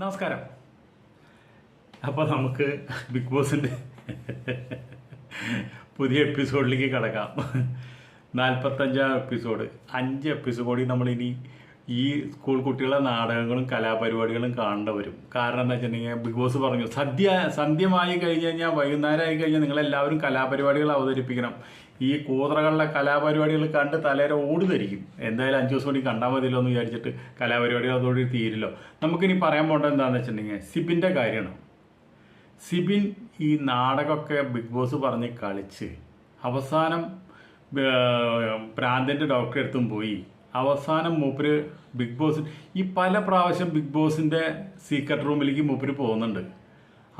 നമസ്കാരം. അപ്പോൾ നമുക്ക് ബിഗ് ബോസിന്റെ പുതിയ എപ്പിസോഡിലേക്ക് കിടക്കാം. നാൽപ്പത്തഞ്ചാം എപ്പിസോഡ്. അഞ്ച് എപ്പിസോഡിൽ നമ്മളിനി ഈ സ്കൂൾ കുട്ടികളെ നാടകങ്ങളും കലാപരിപാടികളും കാണേണ്ടി വരും. കാരണം എന്താ വെച്ചിട്ടുണ്ടെങ്കിൽ ബിഗ് ബോസ് പറഞ്ഞു സദ്യ സന്ധ്യമായി കഴിഞ്ഞ് കഴിഞ്ഞാൽ വൈകുന്നേരമായി കഴിഞ്ഞാൽ നിങ്ങളെല്ലാവരും കലാപരിപാടികൾ അവതരിപ്പിക്കണം. ഈ കൂതറകളിലെ കലാപരിപാടികൾ കണ്ട് തലേരെ ഓടി ധരിക്കും എന്തായാലും അഞ്ച് ദിവസം കൂടി കണ്ടാൽ മതിയല്ലോ എന്ന് വിചാരിച്ചിട്ട് കലാപരിപാടികൾ അതോടെ തീരില്ലോ. നമുക്കിനി പറയാൻ പോകേണ്ടത് എന്താണെന്ന് വെച്ചിട്ടുണ്ടെങ്കിൽ സിബിന്റെ കാര്യമാണ്. സിബിൻ ഈ നാടകമൊക്കെ ബിഗ് ബോസ് പറഞ്ഞ് കളിച്ച് അവസാനം പ്രാന്തന്റെ ഡോക്ടറെ അടുത്തും പോയി. അവസാനം മൂപ്പര് ബിഗ് ബോസ് ഈ പല പ്രാവശ്യം ബിഗ് ബോസിന്റെ സീക്രട്ട് റൂമിലേക്ക് മൂപ്പര് പോകുന്നുണ്ട്.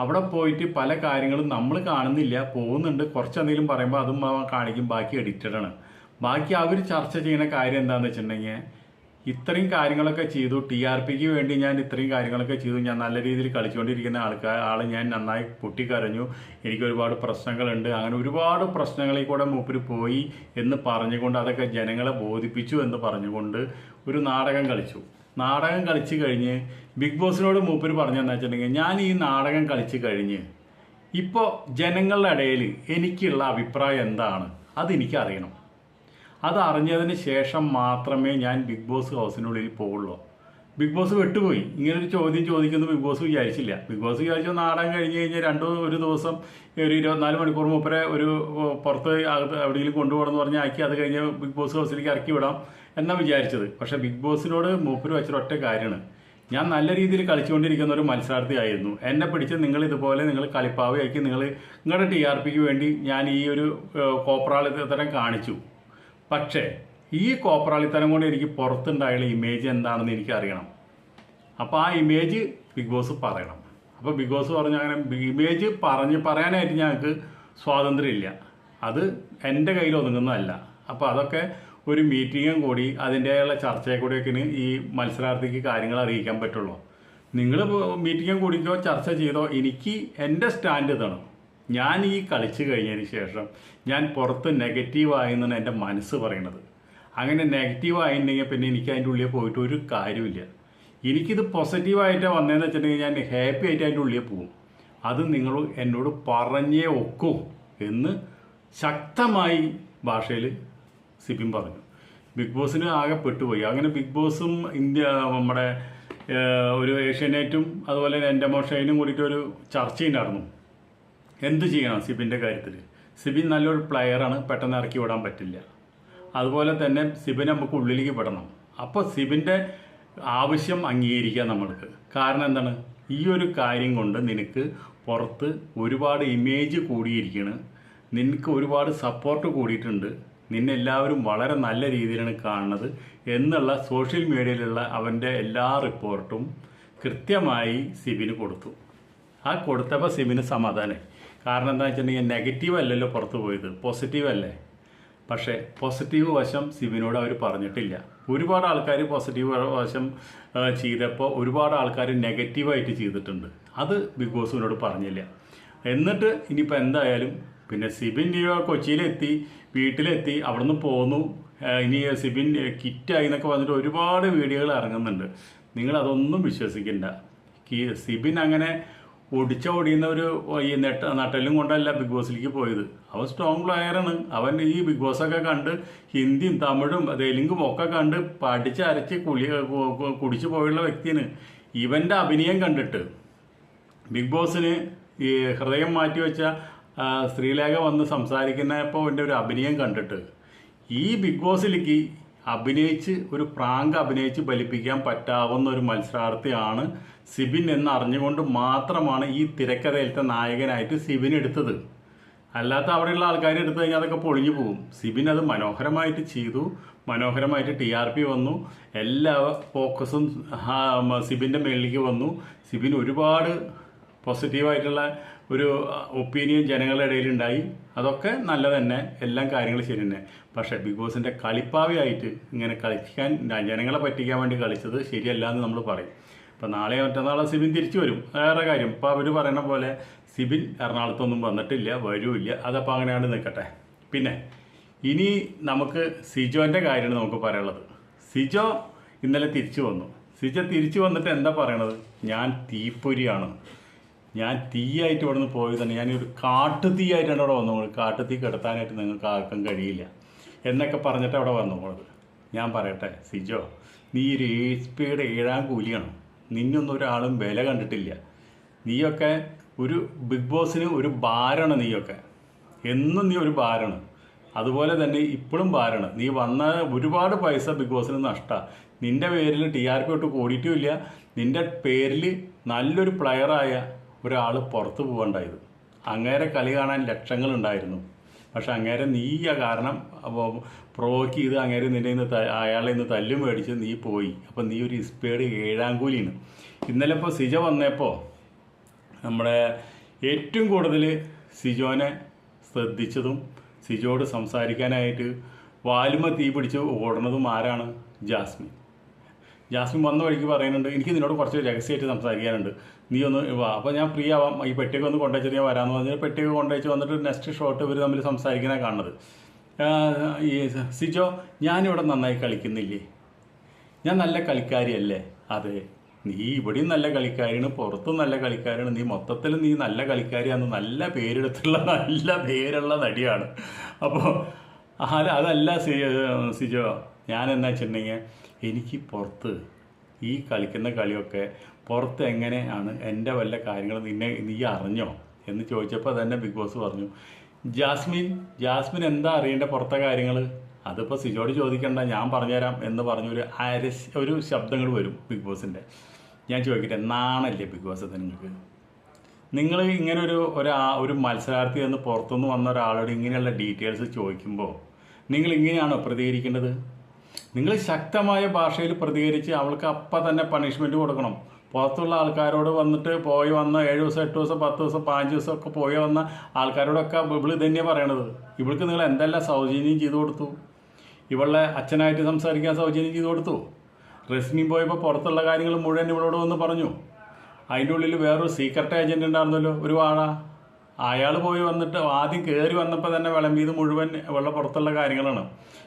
അവിടെ പോയിട്ട് പല കാര്യങ്ങളും നമ്മൾ കാണുന്നില്ല പോകുന്നുണ്ട്. കുറച്ചെന്തെങ്കിലും പറയുമ്പോൾ അതും കാണിക്കും. ബാക്കി എഡിറ്റഡ് ആണ്. ബാക്കി അവർ ചർച്ച ചെയ്യുന്ന കാര്യം എന്താണെന്ന് വെച്ചിട്ടുണ്ടെങ്കിൽ ഇത്രയും കാര്യങ്ങളൊക്കെ ചെയ്തു. ടി ആർ പിക്ക് വേണ്ടി ഞാൻ ഇത്രയും കാര്യങ്ങളൊക്കെ ചെയ്തു. ഞാൻ നല്ല രീതിയിൽ കളിച്ചുകൊണ്ടിരിക്കുന്ന ആൾക്കാർ ആൾ ഞാൻ നന്നായി പൊട്ടിക്കരഞ്ഞു. എനിക്ക് ഒരുപാട് പ്രശ്നങ്ങളുണ്ട്. അങ്ങനെ ഒരുപാട് പ്രശ്നങ്ങളിൽ കൂടെ മൂപ്പര് പോയി എന്ന് പറഞ്ഞുകൊണ്ട് അതൊക്കെ ജനങ്ങളെ ബോധിപ്പിച്ചു എന്ന് പറഞ്ഞുകൊണ്ട് ഒരു നാടകം കളിച്ചു. നാടകം കളിച്ച് കഴിഞ്ഞ് ബിഗ് ബോസിനോട് മൂപ്പര് പറഞ്ഞതെന്ന് വെച്ചിട്ടുണ്ടെങ്കിൽ ഞാൻ ഈ നാടകം കളിച്ച് കഴിഞ്ഞ് ഇപ്പോൾ ജനങ്ങളുടെ ഇടയിൽ എനിക്കുള്ള അഭിപ്രായം എന്താണ്? അതെനിക്കറിയണം. അത് ശേഷം മാത്രമേ ഞാൻ ബിഗ് ബോസ് ഹൗസിനുള്ളിൽ പോവുള്ളൂ. ബിഗ് ബോസ് വിട്ടുപോയി. ഇങ്ങനൊരു ചോദ്യം ചോദിക്കുന്നു ബിഗ് ബോസ് വിചാരിച്ചില്ല. ബിഗ് ബോസ് വിചാരിച്ചു നാടകം കഴിഞ്ഞ് കഴിഞ്ഞാൽ രണ്ട് ഒരു ദിവസം ഒരു ഇരുപത്തിനാല് മണിക്കൂർ മുപ്പരെ ഒരു പുറത്ത് അകത്ത് എവിടെയെങ്കിലും കൊണ്ടുപോകണമെന്ന് പറഞ്ഞ് ആക്കി അത് കഴിഞ്ഞ് ബിഗ് ബോസ് ഹൗസിലേക്ക് ഇറക്കി വിടാം. എന്നാണ് വിചാരിച്ചത്. പക്ഷെ ബിഗ് ബോസിനോട് മൂപ്പര് വെച്ചൊരൊറ്റ കാര്യമാണ്. ഞാൻ നല്ല രീതിയിൽ കളിച്ചുകൊണ്ടിരിക്കുന്ന ഒരു മത്സരാർത്ഥിയായിരുന്നു. എന്നെ പിടിച്ച് നിങ്ങൾ ഇതുപോലെ നിങ്ങൾ കളിപ്പാവയാക്കി നിങ്ങൾ നിങ്ങളുടെ ടി ആർ പിക്ക് വേണ്ടി ഞാൻ ഈ ഒരു കോപ്രാളിത്തരം കാണിച്ചു. പക്ഷേ ഈ കോപ്രാളിത്തരം കൊണ്ട് എനിക്ക് പുറത്തുണ്ടായുള്ള ഇമേജ് എന്താണെന്ന് എനിക്ക് അറിയണം. അപ്പോൾ ആ ഇമേജ് ബിഗ് ബോസ് പറയണം. അപ്പോൾ ബിഗ് ബോസ് പറഞ്ഞ അങ്ങനെ ഇമേജ് പറഞ്ഞ് പറയാനായിട്ട് ഞങ്ങൾക്ക് സ്വാതന്ത്ര്യമില്ല. അത് എന്റെ കയ്യിൽ ഒതുങ്ങുന്നതല്ല. അപ്പോൾ അതൊക്കെ ഒരു മീറ്റിങ്ങും കൂടി അതിന്റെയുള്ള ചർച്ചയെ കൂടിയൊക്കെ ഈ മത്സരാർത്ഥിക്ക് കാര്യങ്ങൾ അറിയിക്കാൻ പറ്റുള്ളൂ. നിങ്ങൾ മീറ്റിങ്ങും കൂടിക്കോ ചർച്ച ചെയ്തോ എനിക്ക് എന്റെ സ്റ്റാൻഡ് ഇതാണ് ഞാൻ ഈ കളിച്ചു കഴിഞ്ഞതിന് ശേഷം ഞാൻ പുറത്ത് നെഗറ്റീവായെന്നാണ് എന്റെ മനസ്സ് പറയണത് അങ്ങനെ നെഗറ്റീവ് ആയിട്ടുണ്ടെങ്കിൽ പിന്നെ എനിക്ക് അതിന്റെ ഉള്ളിൽ പോയിട്ട് ഒരു കാര്യമില്ല എനിക്കിത് പോസിറ്റീവായിട്ടാണ് വന്നതെന്ന് വെച്ചിട്ടുണ്ടെങ്കിൽ ഞാൻ ഹാപ്പി ആയിട്ട് അതിന്റെ ഉള്ളിൽ പോകും. അത് നിങ്ങൾ എന്നോട് പറഞ്ഞേ ഒക്കൂ എന്ന് ശക്തമായി ഭാഷയിൽ സിബിൻ പറഞ്ഞു. ബിഗ് ബോസിന് ആകെ പെട്ടുപോയി. അങ്ങനെ ബിഗ് ബോസും ഇന്ത്യ നമ്മുടെ ഒരു ഏഷ്യാനെറ്റും അതുപോലെ എന്റെ മോഷയിനും കൂടിയിട്ട് ഒരു ചർച്ചയുണ്ടായിരുന്നു എന്ത് ചെയ്യണം സിബിന്റെ കാര്യത്തിൽ? സിബിൻ നല്ലൊരു പ്ലെയറാണ് പെട്ടെന്ന് ഇറക്കി വിടാൻ പറ്റില്ല. അതുപോലെ തന്നെ സിബിൻ നമുക്ക് ഉള്ളിലേക്ക് വിടണം. അപ്പോൾ സിബിന്റെ ആവശ്യം അംഗീകരിക്കാം നമ്മൾക്ക്. കാരണം എന്താണ്? ഈ ഒരു കാര്യം കൊണ്ട് നിനക്ക് പുറത്ത് ഒരുപാട് ഇമേജ് കൂടിയിരിക്കുകയാണ് നിനക്ക് ഒരുപാട് സപ്പോർട്ട് കൂടിയിട്ടുണ്ട്. നിന്നെ എല്ലാവരും വളരെ നല്ല രീതിയിലാണ് കാണുന്നത് എന്നുള്ള സോഷ്യൽ മീഡിയയിലുള്ള അവന്റെ എല്ലാ റിപ്പോർട്ടും കൃത്യമായി സിബിന് കൊടുത്തു. ആ കൊടുത്തപ്പോൾ സിബിന് സമാധാനം കാരണം എന്താ വെച്ചിട്ടുണ്ടെങ്കിൽ നെഗറ്റീവ് അല്ലല്ലോ പുറത്ത് പോയത്. പോസിറ്റീവ് അല്ലേ? പക്ഷേ പോസിറ്റീവ് വശം സിബിനോട് അവർ പറഞ്ഞിട്ടില്ല. ഒരുപാട് ആൾക്കാർ പോസിറ്റീവ് വശം ചെയ്തപ്പോൾ ഒരുപാട് ആൾക്കാർ നെഗറ്റീവായിട്ട് ചെയ്തിട്ടുണ്ട്. അത് ബിഗ് ബോസിനോട് പറഞ്ഞില്ല. എന്നിട്ട് ഇനിയിപ്പോൾ എന്തായാലും പിന്നെ സിബിൻ ലിയോ കൊച്ചിയിലെത്തി വീട്ടിലെത്തി അവിടെ നിന്ന് പോന്നു ഇനി സിബിൻ കിറ്റായി എന്നൊക്കെ പറഞ്ഞിട്ട് ഒരുപാട് വീഡിയോകൾ ഇറങ്ങുന്നുണ്ട്. നിങ്ങൾ അതൊന്നും വിശ്വസിക്കണ്ട. സിബിൻ അങ്ങനെ ഒടിച്ച ഒടിയുന്ന ഒരു ഈ നെട്ട നട്ടലും കൊണ്ടല്ല ബിഗ് ബോസിലേക്ക് പോയത്. അവൻ സ്ട്രോങ് പ്ലെയറാണ് അവൻ ഈ ബിഗ് ബോസൊക്കെ കണ്ട് ഹിന്ദിയും തമിഴും തെലുങ്കും ഒക്കെ കണ്ട് പഠിച്ച് അരച്ച് കുളി കുടിച്ചു പോയുള്ള വ്യക്തിയാണ്. ഇവന്റെ അഭിനയം കണ്ടിട്ട് ബിഗ് ബോസിന് ഈ ഹൃദയം മാറ്റിവെച്ച ആ, ശ്രീലേഖ വന്ന് സംസാരിക്കുന്നപ്പോൾ എന്റെ ഒരു അഭിനയം കണ്ടിട്ട്. ഈ ബിഗ് ബോസിലേക്ക് അഭിനയിച്ച് ഒരു പ്രാങ്ക് അഭിനയിച്ച് ബലിപ്പിക്കാൻ പറ്റാവുന്ന ഒരു മത്സരാർത്ഥിയാണ് സിബിൻ എന്ന് അറിഞ്ഞുകൊണ്ട് മാത്രമാണ് ഈ തിരക്കഥയിലത്തെ നായകനായിട്ട് സിബിൻ എടുത്തത്. അല്ലാത്ത അവിടെയുള്ള ആൾക്കാർ എടുത്തു കഴിഞ്ഞാൽ അതൊക്കെ പൊളിഞ്ഞു പോകും. സിബിൻ അത് മനോഹരമായിട്ട് ചെയ്തു. മനോഹരമായിട്ട് ടി ആർ പി വന്നു. എല്ലാ ഫോക്കസും സിബിന്റെ മേളിലേക്ക് വന്നു. സിബിൻ ഒരുപാട് പോസിറ്റീവായിട്ടുള്ള ഒരു ഒപ്പീനിയൻ ജനങ്ങളുടെ ഇടയിൽ ഉണ്ടായി അതൊക്കെ നല്ല തന്നെ എല്ലാം കാര്യങ്ങൾ ശരി തന്നെ. പക്ഷേ ബിഗ് ബോസിന്റെ കളിപ്പാവിയായിട്ട് ഇങ്ങനെ കളിക്കാൻ ജനങ്ങളെ പറ്റിക്കാൻ വേണ്ടി കളിച്ചത് ശരിയല്ല എന്ന് നമ്മൾ പറയും. ഇപ്പം നാളെ മറ്റന്നാളെ സിബിൻ തിരിച്ചു വരും. വേറെ കാര്യം. ഇപ്പോൾ അവർ പറയുന്ന പോലെ സിബിൻ എറണാകുളത്തൊന്നും വന്നിട്ടില്ല വരൂല്ല. അതപ്പോൾ അങ്ങനെയാണ് നിൽക്കട്ടെ. പിന്നെ ഇനി നമുക്ക് സിജോന്റെ കാര്യമാണ് നമുക്ക് പറയാനുള്ളത്. സിജോ ഇന്നലെ തിരിച്ചു വന്നു. സിജോ തിരിച്ചു വന്നിട്ട് എന്താ പറയണത്? ഞാൻ തീപ്പൊരിയാണ് ഞാൻ തീയായിട്ട് ഇവിടെ നിന്ന് പോയത് തന്നെ. ഞാനൊരു കാട്ടുതീയായിട്ടാണ് അവിടെ വന്നു കാട്ടുതീ കിടത്താനായിട്ട് നിങ്ങൾക്ക് ആർക്കും കഴിയില്ല. എന്നൊക്കെ പറഞ്ഞിട്ട് അവിടെ വന്നു പോണത് ഞാൻ പറയട്ടെ സിജോ നീ ഒരു സ്പീഡ് ഏഴാം കൂലിയാണ്? നിന്നൊന്നും ഒരാളും വില കണ്ടിട്ടില്ല. നീയൊക്കെ ഒരു ബിഗ് ബോസിന് ഒരു ഭാരമാണ് നീയൊക്കെ. എന്നും നീ ഒരു ഭാരമാണ് അതുപോലെ തന്നെ ഇപ്പോഴും ഭാരമാണ് നീ വന്ന ഒരുപാട് പൈസ ബിഗ് ബോസിന് നഷ്ട. നിന്റെ പേരിൽ ടി ആർ പി ഒട്ട് കൂടിയിട്ടുമില്ല നിന്റെ പേരിൽ നല്ലൊരു പ്ലെയറായ ഒരാൾ പുറത്തു പോകണ്ടായത് അങ്ങേരെ കളി കാണാൻ ലക്ഷങ്ങളുണ്ടായിരുന്നു. പക്ഷെ അങ്ങേരെ നീയ കാരണം അപ്പോൾ പ്രൊവോക്ക് ചെയ്ത് അങ്ങേരെ നിന്നെ നിന്ന് അയാളെ നിന്ന് തല്ലും മേടിച്ച് നീ പോയി. അപ്പം നീ ഒരു ഇസ്പേഡ് ഏഴാം കൂലിയാണ്. ഇന്നലെ ഇപ്പോൾ സിജ വന്നപ്പോൾ നമ്മുടെ ഏറ്റവും കൂടുതൽ സിജോനെ ശ്രദ്ധിച്ചതും സിജോട് സംസാരിക്കാനായിട്ട് വാലുമ തീ പിടിച്ച് ഓടുന്നതും ആരാണ് ജാസ്മിൻ. ജാസ്മിൻ വന്ന വഴിക്ക് പറയുന്നുണ്ട് എനിക്ക് നിന്നോട് കുറച്ച് രഹസ്യമായിട്ട് സംസാരിക്കാനുണ്ട്. നീ ഒന്ന് വാ. അപ്പോൾ ഞാൻ ഫ്രീ ആവാം. ഈ പെട്ടിയൊക്കെ ഒന്ന് കൊണ്ടുവച്ചിട്ട് ഞാൻ വരാമെന്ന് പറഞ്ഞാൽ പെട്ടിയൊക്കെ കൊണ്ടുവച്ച് വന്നിട്ട് നെക്സ്റ്റ് ഷോട്ട് ഇവർ തമ്മിൽ സംസാരിക്കുന്ന കാണുന്നത്. ഈ സിജോ ഞാനിവിടെ നന്നായി കളിക്കുന്നില്ലേ? ഞാൻ നല്ല കളിക്കാരിയല്ലേ? അതെ. നീ ഇവിടെയും നല്ല കളിക്കാരിയാണ് പുറത്തും നല്ല കളിക്കാരിയാണ്. നീ മൊത്തത്തിൽ നീ നല്ല കളിക്കാരിയാണ് നല്ല പേരെടുത്തുള്ള നല്ല പേരുള്ള നടിയാണ്. അപ്പോൾ അതല്ല സിജോ ഞാൻ എന്താ വെച്ചിട്ടുണ്ടെങ്കിൽ എനിക്ക് പുറത്ത് ഈ കളിക്കുന്ന കളിയൊക്കെ പുറത്ത് എങ്ങനെയാണ് എന്റെ വല്ല കാര്യങ്ങൾ നിന്നെ നീ അറിഞ്ഞോ എന്ന് ചോദിച്ചപ്പോൾ തന്നെ ബിഗ് ബോസ് പറഞ്ഞു ജാസ്മിൻ ജാസ്മിൻ എന്താ അറിയേണ്ട പുറത്തെ കാര്യങ്ങൾ? അതിപ്പോൾ സിജോട് ചോദിക്കണ്ട ഞാൻ പറഞ്ഞുതരാം എന്ന് പറഞ്ഞൊരു അരസ് ഒരു ശബ്ദങ്ങൾ വരും ബിഗ് ബോസിന്റെ. ഞാൻ ചോദിക്കട്ടെ നാണല്ലേ ബിഗ് ബോസ് നിങ്ങൾക്ക്? നിങ്ങൾ ഇങ്ങനെ ഒരു ഒരാ ഒരു മത്സരാർത്ഥി എന്ന് പുറത്തുനിന്ന് വന്ന ഒരാളോട് ഇങ്ങനെയുള്ള ഡീറ്റെയിൽസ് ചോദിക്കുമ്പോൾ നിങ്ങൾ ഇങ്ങനെയാണോ പ്രതികരിക്കേണ്ടത്? നിങ്ങൾ ശക്തമായ ഭാഷയിൽ പ്രതികരിച്ച് അവൾക്ക് അപ്പം തന്നെ പണിഷ്മെന്റ് കൊടുക്കണം. പുറത്തുള്ള ആൾക്കാരോട് വന്നിട്ട് പോയി വന്ന ഏഴ് ദിവസം എട്ട് ദിവസം പത്ത് ദിവസം പതിനഞ്ച് ദിവസം ഒക്കെ പോയി വന്ന ആൾക്കാരോടൊക്കെ ഇവൾ തന്നെയാണ് പറയണത്. ഇവൾക്ക് നിങ്ങൾ എന്തെല്ലാം സൗജന്യം ചെയ്തു കൊടുത്തു? ഇവളുടെ അച്ഛനായിട്ട് സംസാരിക്കാൻ സൗജന്യം ചെയ്തു കൊടുത്തു? റസ്മി പോയപ്പോൾ പുറത്തുള്ള കാര്യങ്ങൾ മുഴുവൻ ഇവളോട് വന്ന് പറഞ്ഞു. അതിന്റെ ഉള്ളിൽ വേറൊരു സീക്രട്ട് ഏജന്റ് ഉണ്ടായിരുന്നല്ലോ ഒരു വാഴ അയാൾ പോയി വന്നിട്ട് ആദ്യം കയറി വന്നപ്പോൾ തന്നെ വിളമ്പിയത് മുഴുവൻ ഇവളുടെ പുറത്തുള്ള കാര്യങ്ങളാണ്.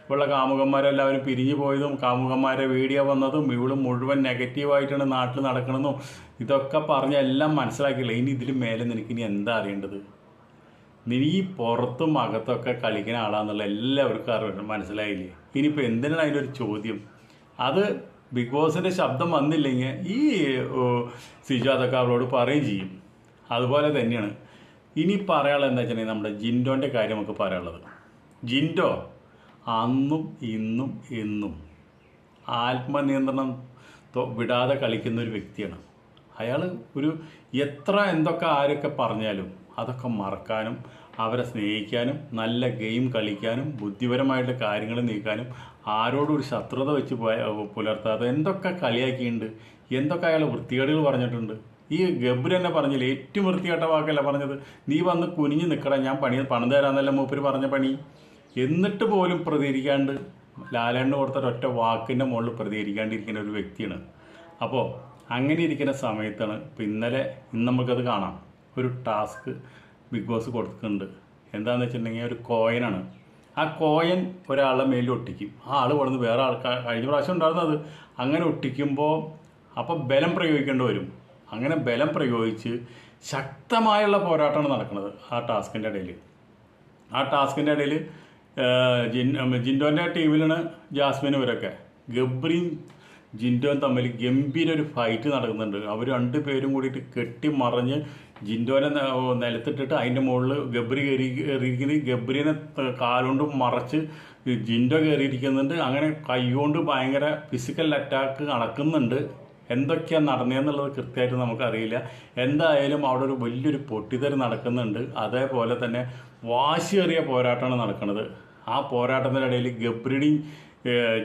ഇവളുടെ കാമുകന്മാരെല്ലാവരും പിരിഞ്ഞു പോയതും കാമുകന്മാരെ വീഡിയോ വന്നതും ഇവളും മുഴുവൻ നെഗറ്റീവായിട്ടാണ് നാട്ടിൽ നടക്കണമെന്നും ഇതൊക്കെ പറഞ്ഞ് എല്ലാം മനസ്സിലാക്കിയില്ല. ഇനി ഇതിൽ മേലെ നിനക്ക് ഇനി എന്താ അറിയേണ്ടത്? നീ പുറത്തും അകത്തൊക്കെ കളിക്കുന്ന ആളാന്നുള്ള എല്ലാവർക്കും അറിയാം മനസ്സിലായില്ലേ? ഇനിയിപ്പോൾ എന്തിനാണ് അതിന്റെ ഒരു ചോദ്യം? അത് ബിഗ് ബോസിന്റെ ശബ്ദം വന്നില്ലെങ്കിൽ ഈ സിജു അതൊക്കെ അവരോട് പറയുകയും ചെയ്യും. അതുപോലെ തന്നെയാണ്. ഇനി പറയാനുള്ളത് എന്താ വെച്ചിട്ടുണ്ടെങ്കിൽ നമ്മുടെ ജിൻഡോന്റെ കാര്യം നമുക്ക് പറയാനുള്ളത്. ജിൻഡോ അന്നും ഇന്നും എന്നും ആത്മനിയന്ത്രണം വിടാതെ കളിക്കുന്ന ഒരു വ്യക്തിയാണ്. അയാൾ ഒരു എത്ര എന്തൊക്കെ ആരൊക്കെ പറഞ്ഞാലും അതൊക്കെ മറക്കാനും അവരെ സ്നേഹിക്കാനും നല്ല ഗെയിം കളിക്കാനും ബുദ്ധിപരമായിട്ട് കാര്യങ്ങൾ നീക്കാനും ആരോടും ഒരു ശത്രുത വെച്ച് പുലർത്താതെ എന്തൊക്കെ കളിയാക്കിയിട്ടുണ്ട് എന്തൊക്കെ അയാൾ വൃത്തികേടുകൾ പറഞ്ഞിട്ടുണ്ട് ഈ ഗബ്രു തന്നെ പറഞ്ഞില്ലേ ഏറ്റവും വൃത്തികെട്ട വാക്കല്ല പറഞ്ഞത്. നീ വന്ന് കുനിഞ്ഞ് നിൽക്കടാ ഞാൻ പണി പണം തരാന്നല്ല മൂപ്പര് പറഞ്ഞ പണി? എന്നിട്ട് പോലും പ്രതികരിക്കാണ്ട് ലാലേണ്ണ കൊടുത്ത ഒറ്റ വാക്കിന്റെ മുകളിൽ പ്രതികരിക്കാണ്ടിരിക്കുന്ന ഒരു വ്യക്തിയാണ്. അപ്പോൾ അങ്ങനെ ഇരിക്കുന്ന സമയത്താണ് ഇപ്പം ഇന്നലെ ഇന്ന് നമുക്കത് കാണാം. ഒരു ടാസ്ക് ബിഗ് ബോസ് കൊടുക്കുന്നുണ്ട്. എന്താണെന്ന് വെച്ചിട്ടുണ്ടെങ്കിൽ ഒരു കോയിനാണ്. ആ കോയൻ ഒരാളുടെ മേലിൽ ഒട്ടിക്കും. ആ ആൾ കൊടുന്ന് വേറെ ആൾക്കാർ കഴിഞ്ഞ പ്രാവശ്യം ഉണ്ടായിരുന്നത് അങ്ങനെ ഒട്ടിക്കുമ്പോൾ അപ്പോൾ ബലം പ്രയോഗിക്കേണ്ടി വരും. അങ്ങനെ ബലം പ്രയോഗിച്ച് ശക്തമായുള്ള പോരാട്ടമാണ് നടക്കുന്നത് ആ ടാസ്കിന്റെ ഇടയിൽ. ആ ടാസ്കിന്റെ ഇടയിൽ ജിൻ ജിൻഡോന്റെ ടീമിലാണ് ജാസ്മിൻ ഇവരൊക്കെ. ഗബ്രിയും ജിൻഡോൻ തമ്മിൽ ഗംഭീര ഒരു ഫൈറ്റ് നടക്കുന്നുണ്ട്. അവർ രണ്ട് പേരും കൂടിയിട്ട് കെട്ടി മറിഞ്ഞ് ജിൻഡോനെ നിലത്തിട്ടിട്ട് അതിന്റെ മുകളിൽ ഗബ്രി കയറി കയറിയിരിക്കുന്നത്. ഗബ്രിനെ കാലുകൊണ്ട് മറച്ച് ജിൻഡോ കയറിയിരിക്കുന്നുണ്ട്. അങ്ങനെ കൈകൊണ്ട് ഭയങ്കര ഫിസിക്കൽ അറ്റാക്ക് നടക്കുന്നുണ്ട്. എന്തൊക്കെയാണ് നടന്നതെന്നുള്ളത് കൃത്യമായിട്ട് നമുക്കറിയില്ല. എന്തായാലും അവിടെ ഒരു വലിയൊരു പൊട്ടിത്തെറി നടക്കുന്നുണ്ട്. അതേപോലെ തന്നെ വാശിയേറിയ പോരാട്ടമാണ് നടക്കുന്നത്. ആ പോരാട്ടത്തിനിടയിൽ ഇടയിൽ ഗബ്രിയുടെയും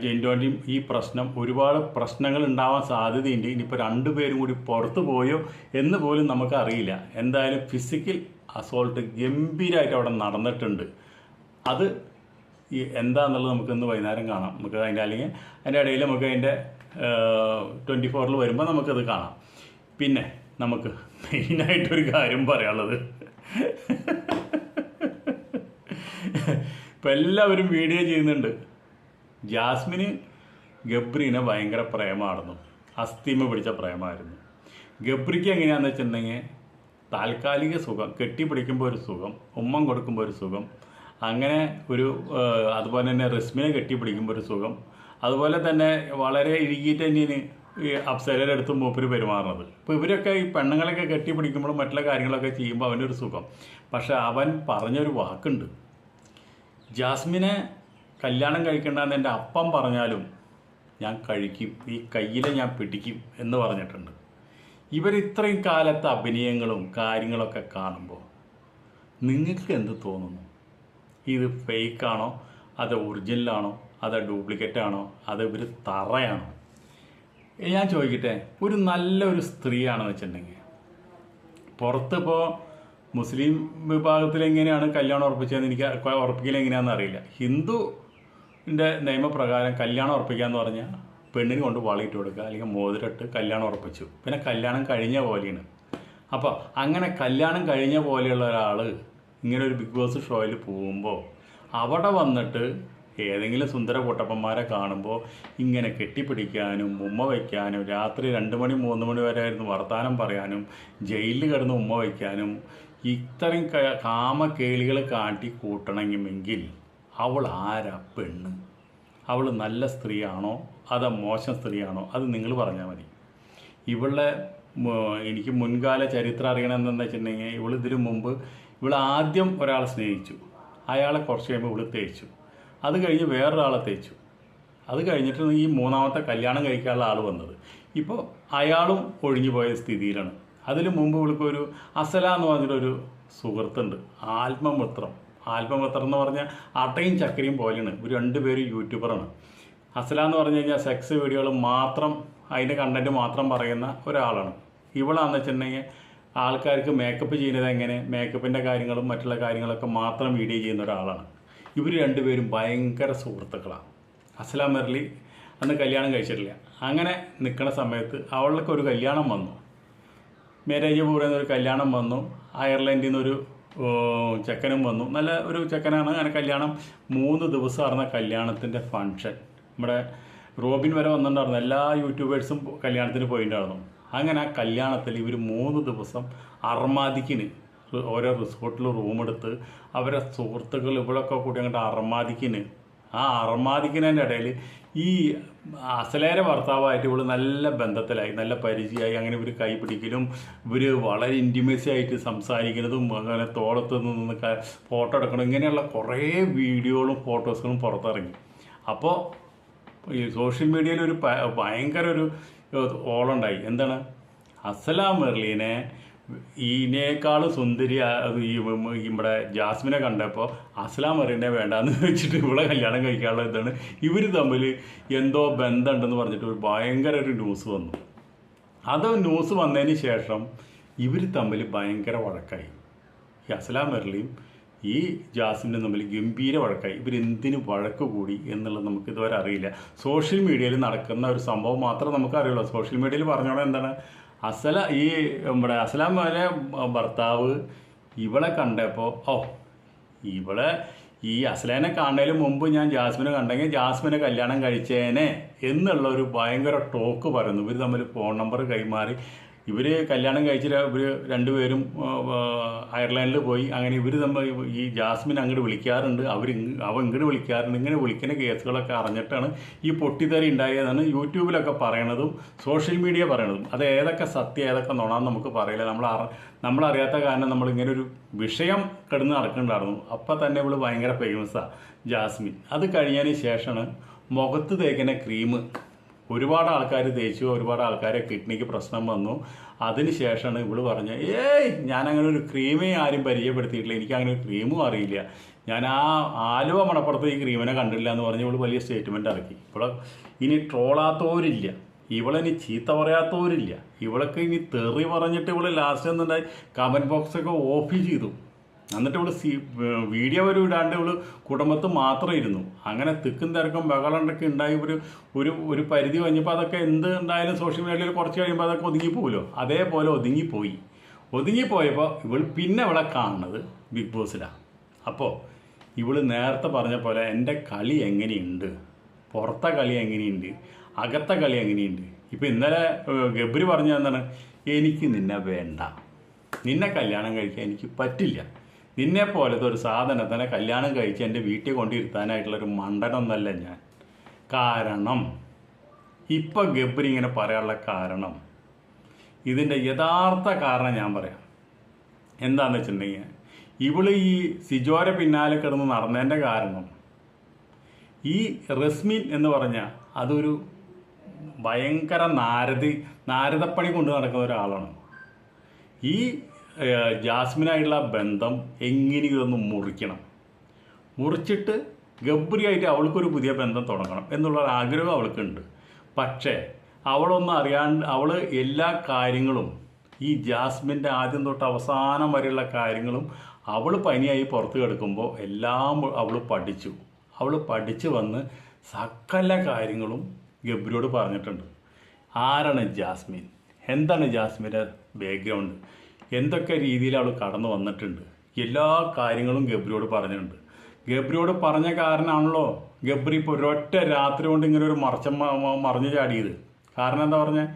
ജെന്റോന്റെയും ഈ പ്രശ്നം ഒരുപാട് പ്രശ്നങ്ങൾ ഉണ്ടാവാൻ സാധ്യതയുണ്ട്. ഇനിയിപ്പോൾ രണ്ടുപേരും കൂടി പുറത്തു പോയോ എന്ന് പോലും നമുക്കറിയില്ല. എന്തായാലും ഫിസിക്കൽ അസോൾട്ട് ഗംഭീരമായിട്ട് അവിടെ നടന്നിട്ടുണ്ട്. അത് എന്താണെന്നുള്ളത് നമുക്ക് ഇന്ന് വൈകുന്നേരം കാണാം. നമുക്ക് അതിന്റെ അല്ലെങ്കിൽ അതിന്റെ ഇടയിൽ നമുക്ക് അതിന്റെ ട്വന്റി ഫോറിൽ വരുമ്പോൾ നമുക്കത് കാണാം. പിന്നെ നമുക്ക് മെയിനായിട്ടൊരു കാര്യം പറയാനുള്ളത്. ഇപ്പം എല്ലാവരും വീഡിയോ ചെയ്യുന്നുണ്ട്. ജാസ്മിന് ഗബ്രീനെ ഭയങ്കര പ്രേമായിരുന്നു അസ്ഥിമ പിടിച്ച പ്രേമായിരുന്നു. ഗബ്രിക്ക് എങ്ങനെയാണെന്ന് വെച്ചിട്ടുണ്ടെങ്കിൽ താൽക്കാലിക സുഖം കെട്ടിപ്പിടിക്കുമ്പോൾ ഒരു സുഖം ഉമ്മം കൊടുക്കുമ്പോൾ ഒരു സുഖം അങ്ങനെ ഒരു അതുപോലെ തന്നെ റസ്മിനെ കെട്ടിപ്പിടിക്കുമ്പോൾ ഒരു സുഖം അതുപോലെ തന്നെ വളരെ ഇഴുകിയിട്ട് തന്നെയാണ് ഈ അപ്സരയുടെ അടുത്ത് മൂപ്പര് പെരുമാറുന്നത്. ഇപ്പോൾ ഇവരൊക്കെ ഈ പെണ്ണുങ്ങളൊക്കെ കെട്ടിപ്പിടിക്കുമ്പോഴും മറ്റുള്ള കാര്യങ്ങളൊക്കെ ചെയ്യുമ്പോൾ അവനൊരു സുഖം. പക്ഷെ അവൻ പറഞ്ഞൊരു വാക്കുണ്ട്. ജാസ്മിനെ കല്യാണം കഴിക്കണ്ടെന്ന് എന്റെ അപ്പം പറഞ്ഞാലും ഞാൻ കഴിക്കും. ഈ കയ്യിലെ ഞാൻ പിടിക്കും എന്ന് പറഞ്ഞിട്ടുണ്ട്. ഇവർ ഇത്രയും കാലത്തെ അഭിനയങ്ങളും കാര്യങ്ങളൊക്കെ കാണുമ്പോൾ നിങ്ങൾക്ക് എന്ത് തോന്നുന്നു? ഇത് ഫേക്കാണോ അത് ഒറിജിനലാണോ അത് ഡ്യൂപ്ലിക്കേറ്റ് ആണോ? അത് ഇവർ തറയാണോ? ഞാൻ ചോദിക്കട്ടെ ഒരു നല്ലൊരു സ്ത്രീയാണെന്ന് വെച്ചിട്ടുണ്ടെങ്കിൽ പുറത്തിപ്പോൾ മുസ്ലിം വിഭാഗത്തിൽ എങ്ങനെയാണ് കല്യാണം ഉറപ്പിച്ചതെന്ന് എനിക്ക് ഉറപ്പിക്കൽ എങ്ങനെയാണെന്ന് അറിയില്ല. ഹിന്ദുവിന്റെ നിയമപ്രകാരം കല്യാണം ഉറപ്പിക്കുക എന്ന് പറഞ്ഞാൽ പെണ്ണിന് കൊണ്ട് വളയിട്ട് കൊടുക്കുക അല്ലെങ്കിൽ മോതിരട്ട് കല്യാണം ഉറപ്പിച്ചു. പിന്നെ കല്യാണം കഴിഞ്ഞ പോലെയാണ്. അപ്പോൾ അങ്ങനെ കല്യാണം കഴിഞ്ഞ പോലെയുള്ള ഒരാൾ ഇങ്ങനെ ഒരു ബിഗ് ബോസ് ഷോയിൽ പോകുമ്പോൾ അവിടെ വന്നിട്ട് ഏതെങ്കിലും സുന്ദര കുട്ടപ്പന്മാരെ കാണുമ്പോൾ ഇങ്ങനെ കെട്ടിപ്പിടിക്കാനും ഉമ്മ വയ്ക്കാനും രാത്രി രണ്ട് മണി മൂന്ന് മണി വരെ ആയിരുന്നു വർത്തമാനം പറയാനും ജയിലിൽ കിടന്ന് ഉമ്മ വയ്ക്കാനും ഇത്രയും ക- കാമക്കേളികൾ കാട്ടി കൂട്ടണമെങ്കിൽ അവൾ ആരാ പെണ്ണ്? അവൾ നല്ല സ്ത്രീയാണോ? അതോ മോശം സ്ത്രീയാണോ? അത് നിങ്ങൾ പറഞ്ഞാൽ മതി. ഇവളുടെ എനിക്ക് മുൻകാല ചരിത്രം അറിയണമെന്ന് വെച്ചിട്ടുണ്ടെങ്കിൽ ഇവൾ ഇതിനു മുമ്പ് ഇവൾ ആദ്യം ഒരാളെ സ്നേഹിച്ചു. അയാളെ കുറച്ച് കഴിയുമ്പോൾ ഇവൾ തേച്ചു. അത് കഴിഞ്ഞ് വേറൊരാളെ തേച്ചു. അത് കഴിഞ്ഞിട്ട് ഈ മൂന്നാമത്തെ കല്യാണം കഴിക്കാനുള്ള ആൾ വന്നത്. ഇപ്പോൾ അയാളും ഒഴിഞ്ഞു പോയ സ്ഥിതിയിലാണ്. അതിനു മുമ്പ് ഇവൾക്കൊരു അസല എന്ന് പറഞ്ഞിട്ടൊരു സുഹൃത്തുണ്ട്. ആത്മമിത്രം ആത്മമിത്രം എന്ന് പറഞ്ഞാൽ അട്ടയും ചക്കരയും പോലെയാണ്. ഇവർ രണ്ടുപേരും യൂട്യൂബറാണ്. അസല എന്ന് പറഞ്ഞു കഴിഞ്ഞാൽ സെക്സ് വീഡിയോകൾ മാത്രം അതിന്റെ കണ്ടന്റ് മാത്രം പറയുന്ന ഒരാളാണ്. ഇവളാന്ന് വെച്ചിട്ടുണ്ടെങ്കിൽ ആൾക്കാർക്ക് മേക്കപ്പ് ചെയ്യുന്നത് എങ്ങനെ? മേക്കപ്പിന്റെ കാര്യങ്ങളും മറ്റുള്ള കാര്യങ്ങളൊക്കെ മാത്രം വീഡിയോ ചെയ്യുന്ന ഒരാളാണ്. ഇവർ രണ്ടുപേരും ഭയങ്കര സുഹൃത്തുക്കളാണ് അസ്ലാം മെർലി അന്ന് കല്യാണം കഴിച്ചിട്ടില്ല. അങ്ങനെ നിൽക്കുന്ന സമയത്ത് അവൾക്ക് ഒരു കല്യാണം വന്നു. മേരേജ് പൂർണ ഒരു കല്യാണം വന്നു. അയർലൻഡിൽ നിന്നൊരു ചെക്കനും വന്നു. നല്ല ഒരു ചെക്കനാണ്. അങ്ങനെ കല്യാണം മൂന്ന് ദിവസം നടന്ന കല്യാണത്തിന്റെ ഫങ്ഷൻ നമ്മുടെ റോബിൻ വരെ വന്നിട്ടുണ്ടായിരുന്നു. എല്ലാ യൂട്യൂബേഴ്സും കല്യാണത്തിന് പോയിട്ടുണ്ടായിരുന്നു. അങ്ങനെ ആ കല്യാണത്തിൽ ഇവർ മൂന്ന് ദിവസം അർമാദിക്കിന് ഓരോ റിസോർട്ടിൽ റൂമെടുത്ത് അവരെ സുഹൃത്തുക്കൾ ഇവിടെയൊക്കെ കൂടി അങ്ങോട്ട് അർമാദിക്കിന്. ആ അർമാദിക്കുന്നതിന്റെ ഇടയിൽ ഈ അസലേര ഭർത്താവായിട്ട് ഇവൾ നല്ല ബന്ധത്തിലായി നല്ല പരിചയമായി. അങ്ങനെ ഇവർ കൈ പിടിക്കലും ഇവർ വളരെ ഇന്റിമസി ആയിട്ട് സംസാരിക്കുന്നതും അങ്ങനെ തോളത്ത് നിന്ന് ഫോട്ടോ എടുക്കണം ഇങ്ങനെയുള്ള കുറേ വീഡിയോകളും ഫോട്ടോസുകളും പുറത്തിറങ്ങി. അപ്പോൾ ഈ സോഷ്യൽ മീഡിയയിൽ ഒരു ഭയങ്കര ഒരു ഓളുണ്ടായി. എന്താണ്? അസലാം മെർലീനെ ഈനേക്കാളും സുന്ദരി ഇവിടെ ജാസ്മിനെ കണ്ടപ്പോൾ അസ്ലാം മെറീനെ വേണ്ടാന്ന് വെച്ചിട്ട് ഇവിടെ കല്യാണം കഴിക്കാനുള്ള ഇതാണ്. ഇവർ തമ്മിൽ എന്തോ ബന്ധമുണ്ടെന്ന് പറഞ്ഞിട്ട് ഒരു ഭയങ്കര ഒരു ന്യൂസ് വന്നു. അത് ന്യൂസ് വന്നതിന് ശേഷം ഇവർ തമ്മിൽ ഭയങ്കര വഴക്കായി. ഈ അസ്ലാം മെർലിയും ഈ ജാസിന്റെ തമ്മിൽ ഗംഭീര വഴക്കായി. ഇവരെന്തിന് വഴക്ക് കൂടി എന്നുള്ളത് നമുക്ക് ഇതുവരെ അറിയില്ല. സോഷ്യൽ മീഡിയയിൽ നടക്കുന്ന ഒരു സംഭവം മാത്രമേ നമുക്ക് അറിയുള്ളൂ സോഷ്യൽ മീഡിയയിൽ പറഞ്ഞോളാം എന്താണ്? അസല ഈ നമ്മുടെ അസ്ലാം വരെ ഭർത്താവ് ഇവളെ കണ്ടപ്പോൾ ഓ ഇവളെ ഈ അസ്ലേനെ കാണുന്നതിന് മുമ്പ് ഞാൻ ജാസ്മിനെ കണ്ടെങ്കിൽ ജാസ്മിനെ കല്യാണം കഴിച്ചേനെ എന്നുള്ള ഒരു ഭയങ്കര ടോക്ക് പറയുന്നു. ഇവർ തമ്മിൽ ഫോൺ നമ്പർ കൈമാറി. ഇവർ കല്യാണം കഴിച്ചിട്ട് ഇവർ രണ്ടുപേരും അയർലൻഡിൽ പോയി. അങ്ങനെ ഇവർ തമ്മിൽ ഈ ജാസ്മിൻ അങ്ങോട്ട് വിളിക്കാറുണ്ട്. അവർ അവ ഇങ്ങോട്ട് വിളിക്കാറുണ്ട്. ഇങ്ങനെ വിളിക്കുന്ന കേസുകളൊക്കെ അറിഞ്ഞിട്ടാണ് ഈ പൊട്ടിത്തെറി ഉണ്ടായതെന്നാണ് യൂട്യൂബിലൊക്കെ പറയണതും സോഷ്യൽ മീഡിയ പറയണതും. അത് ഏതൊക്കെ സത്യം ഏതൊക്കെ നുണാന്ന് നമുക്ക് പറയില്ല. നമ്മൾ നമ്മളറിയാത്ത കാരണം നമ്മൾ ഇങ്ങനെ ഒരു വിഷയം കിടന്ന് നടക്കുന്നുണ്ടായിരുന്നു അപ്പോൾ തന്നെ ഇവൾ ഭയങ്കര ഫേമസാണ് ജാസ്മിൻ. അത് കഴിഞ്ഞതിന് ശേഷമാണ് മുഖത്ത് തേക്കുന്ന ക്രീം ഒരുപാട് ആൾക്കാർ തേച്ചു ഒരുപാട് ആൾക്കാരെ കിഡ്നിക്ക് പ്രശ്നം വന്നു. അതിന് ശേഷമാണ് ഇവൾ പറഞ്ഞ ഏയ് ഞാനങ്ങനെ ഒരു ക്രീമേ ആരും പരിചയപ്പെടുത്തിയിട്ടില്ല. എനിക്കങ്ങനെ ഒരു ക്രീമും അറിയില്ല. ഞാൻ ആ ആലുവ മണപ്പുറത്ത് ഈ ക്രീമിനെ കണ്ടില്ല എന്ന് പറഞ്ഞ് ഇവൾ വലിയ സ്റ്റേറ്റ്മെന്റ് ഇറക്കി. ഇവിടെ ഇനി ട്രോളാത്തവരില്ല ഇവളിനി ചീത്ത പറയാത്തവരില്ല ഇവളൊക്കെ ഇനി തെറി പറഞ്ഞിട്ട് ഇവൾ ലാസ്റ്റ് എന്നുണ്ടായി കമന്റ് ബോക്സൊക്കെ ഓഫ് ചെയ്തു. എന്നിട്ട് ഇവൾ സി വീഡിയോ വരെ ഇടാണ്ട് ഇവൾ കുടുംബത്ത് മാത്രം ഇരുന്നു. അങ്ങനെ തിക്കും തിരക്കും ബഹളണ്ടൊക്കെ ഉണ്ടായി. ഒരു ഒരു ഒരു പരിധി കഴിഞ്ഞപ്പോൾ അതൊക്കെ എന്ത് ഉണ്ടായാലും സോഷ്യൽ മീഡിയയിൽ കുറച്ച് കഴിയുമ്പോൾ അതൊക്കെ ഒതുങ്ങിപ്പോകുമല്ലോ അതേപോലെ ഒതുങ്ങിപ്പോയി ഒതുങ്ങിപ്പോയപ്പോൾ ഇവൾ പിന്നെ ഇവളെ കാണുന്നത് ബിഗ് ബോസിലാണ് അപ്പോൾ ഇവൾ നേരത്തെ പറഞ്ഞ പോലെ എന്റെ കളി എങ്ങനെയുണ്ട്? പുറത്തെ കളി എങ്ങനെയുണ്ട്? അകത്തെ കളി എങ്ങനെയുണ്ട്? ഇപ്പം ഇന്നലെ ഗബ്രി പറഞ്ഞ എന്താണ്? എനിക്ക് നിന്നെ വേണ്ട. നിന്നെ കല്യാണം കഴിക്കാൻ എനിക്ക് പറ്റില്ല. നിന്നെ പോലത്തെ ഒരു സാധനത്തിനെ കല്യാണം കഴിച്ച് എന്റെ വീട്ടിൽ കൊണ്ടിരുത്താനായിട്ടുള്ളൊരു മണ്ടനൊന്നല്ല ഞാൻ. കാരണം ഇപ്പം ഗബ്രി ഇങ്ങനെ പറയാനുള്ള കാരണം ഇതിന്റെ യഥാർത്ഥ കാരണം ഞാൻ പറയാം. എന്താണെന്ന് വെച്ചിട്ടുണ്ടെങ്കിൽ ഇവൾ ഈ സിജോരെ പിന്നാലെ കിടന്ന് നടന്നതിന്റെ കാരണം ഈ റസ്മിൻ എന്ന് പറഞ്ഞാൽ അതൊരു ഭയങ്കര നാരതി നാരദപ്പണി കൊണ്ട് നടക്കുന്ന ഒരാളാണ്. ഈ ജാസ്മിനായിട്ടുള്ള ബന്ധം എങ്ങനെയും ഒന്ന് മുറിക്കണം. മുറിച്ചിട്ട് ഗബ്രിയായിട്ട് അവൾക്കൊരു പുതിയ ബന്ധം തുടങ്ങണം എന്നുള്ള ആഗ്രഹം അവൾക്കുണ്ട്. പക്ഷേ അവളൊന്നും അറിയാണ്ട് അവൾ എല്ലാ കാര്യങ്ങളും ഈ ജാസ്മിന്റെ ആദ്യം തൊട്ട് അവസാനം വരെയുള്ള കാര്യങ്ങളും അവൾ പനിയായി പുറത്ത് കിടക്കുമ്പോൾ എല്ലാം അവൾ പഠിച്ചു. അവൾ പഠിച്ചു വന്ന് സകല കാര്യങ്ങളും ഗബ്രിയോട് പറഞ്ഞിട്ടുണ്ട്. ആരാണ് ജാസ്മിൻ? എന്താണ് ജാസ്മിന്റെ ബാക്ക്ഗ്രൗണ്ട് എന്തൊക്കെ രീതിയിൽ അവൾ കടന്നു വന്നിട്ടുണ്ട്? എല്ലാ കാര്യങ്ങളും ഗബ്രിയോട് പറഞ്ഞിട്ടുണ്ട്. ഗബ്രിയോട് പറഞ്ഞ കാരണമാണല്ലോ ഗബ്രി ഇപ്പോൾ ഒരൊറ്റ രാത്രി കൊണ്ട് ഇങ്ങനെ ഒരു മറച്ച മറിഞ്ഞു ചാടിയത്. കാരണം എന്താ പറഞ്ഞാൽ